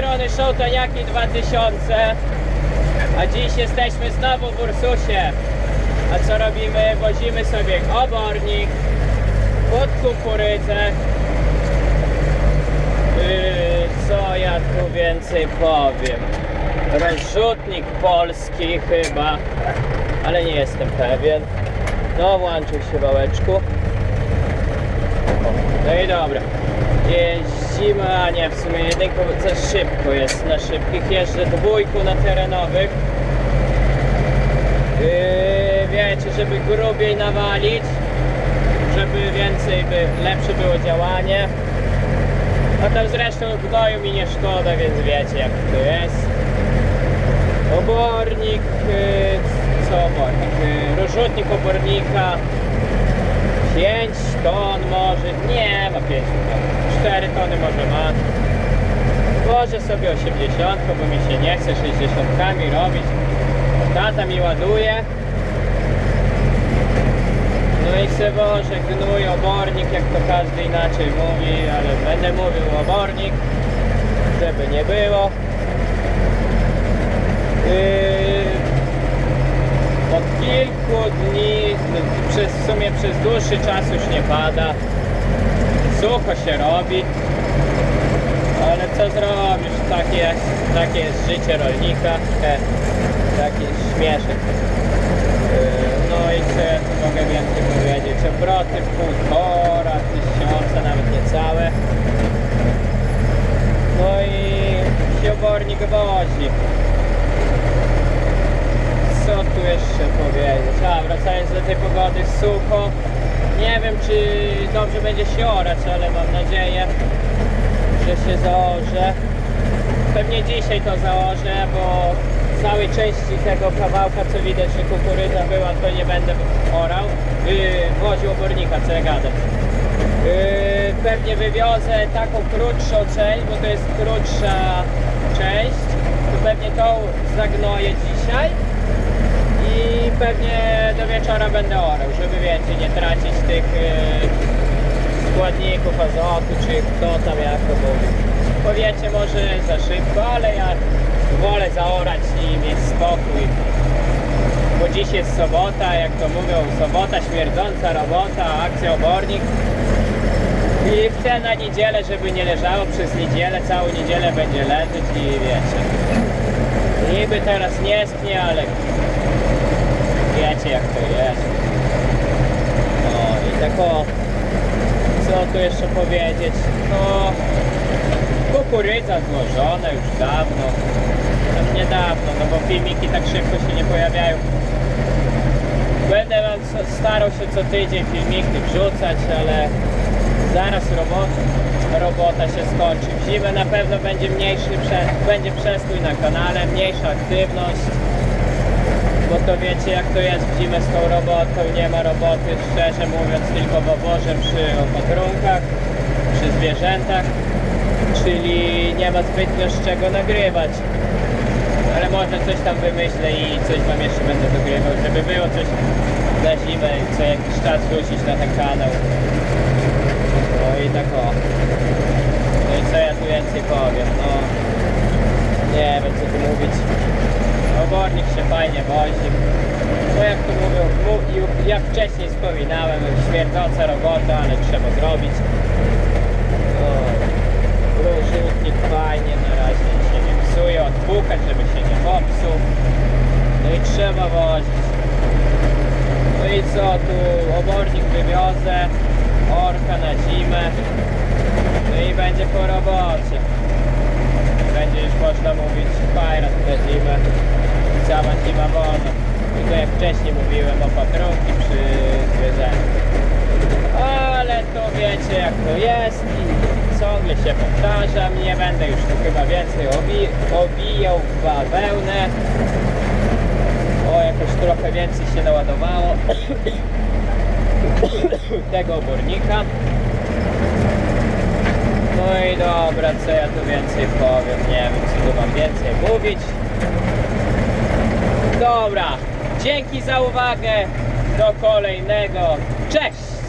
strony Szołtaniaki 2000 A dziś jesteśmy znowu w Ursusie A co robimy? Wozimy sobie obornik pod kukurydzę Yy, Co ja tu więcej powiem? Rozrzutnik polski chyba Ale nie jestem pewien No włączył się wałeczku no i dobra. Jeździmy, a nie, w sumie jedynko za szybko jest. Na szybkich jeżdżę dwójku na terenowych. Yy, wiecie, żeby grubiej nawalić, żeby więcej by, lepsze było działanie. A tam zresztą gnoju mi nie szkoda, więc wiecie jak to jest. Obornik, yy, co obornik? Yy, rozrzutnik obornika 5 ton może, nie ma 5 ton, 4 tony może ma. Włożę sobie 80, bo mi się nie chce 60 robić. Tata mi ładuje. No i se wożę gnój, obornik, jak to każdy inaczej mówi, ale będę mówił obornik, żeby nie było. Yy, od kilku dni, przez, w sumie przez dłuższy czas już nie pada. Sucho się robi. Ale co zrobisz? Takie jest, jest życie rolnika. E, taki śmieszek. E, no i co ja tu mogę więcej powiedzieć? Obroty półtora tysiąca, nawet niecałe. No i się obornik wozi. Co tu jeszcze powiedzieć? A, wracając do tej pogody, sucho. Nie wiem, czy dobrze będzie się orać, ale mam nadzieję, że się zaorze. Pewnie dzisiaj to założę, bo całej części tego kawałka, co widać, że kukurydza była, to nie będę orał. Yy, woził obornika, co ja gadam. Yy, pewnie wywiozę taką krótszą część, bo to jest krótsza część. To pewnie tą zagnoję dzisiaj i pewnie do wieczora będę orał, żeby więcej nie tracić tych yy, składników azotu, czy kto tam jak to mówi. Powiecie może za szybko, ale ja wolę zaorać i mieć spokój. Bo dziś jest sobota, jak to mówią, sobota, śmierdząca robota, akcja obornik. I chcę na niedzielę, żeby nie leżało przez niedzielę, całą niedzielę będzie leżeć i wiecie. Niby teraz nie sknie, ale wiecie jak to jest. No i tak o, co tu jeszcze powiedzieć? No, kukurydza złożona już dawno. Tam niedawno, no bo filmiki tak szybko się nie pojawiają. Będę wam starał się co tydzień filmiki wrzucać, ale zaraz robota, robota się skończy. W zimę na pewno będzie mniejszy, będzie przestój na kanale, mniejsza aktywność. Bo to wiecie jak to jest w zimę z tą robotą, nie ma roboty, szczerze mówiąc, tylko w oborze przy opatrunkach, przy zwierzętach, czyli nie ma zbytnio z czego nagrywać. Ale może coś tam wymyślę i coś wam jeszcze będę dogrywał, żeby było coś na zimę co jakiś czas wrócić na ten kanał. No i tak o. No i co ja tu więcej powiem, no nie wiem co tu mówić. Obornik się fajnie wozi. No jak to mówią, jak wcześniej wspominałem, śmierdząca robota, ale trzeba zrobić. O, Rozrzutnik fajnie, na razie się nie psuje, odpukać, żeby się nie popsuł. No i trzeba wozić. No i co, tu obornik wywiozę, orka na zimę. No i będzie po robocie. Będzie już można mówić fajrat na zimę. Cała zima wolna. Tylko jak wcześniej mówiłem o patrunki przy zwierzętach. Ale to wiecie jak to jest i ciągle się powtarzam. Nie będę już tu chyba więcej obi obijał w bawełnę. O, jakoś trochę więcej się naładowało tego obornika. No i dobra, co ja tu więcej powiem, nie wiem co tu wam więcej mówić. Dobra, dzięki za uwagę, do kolejnego, cześć!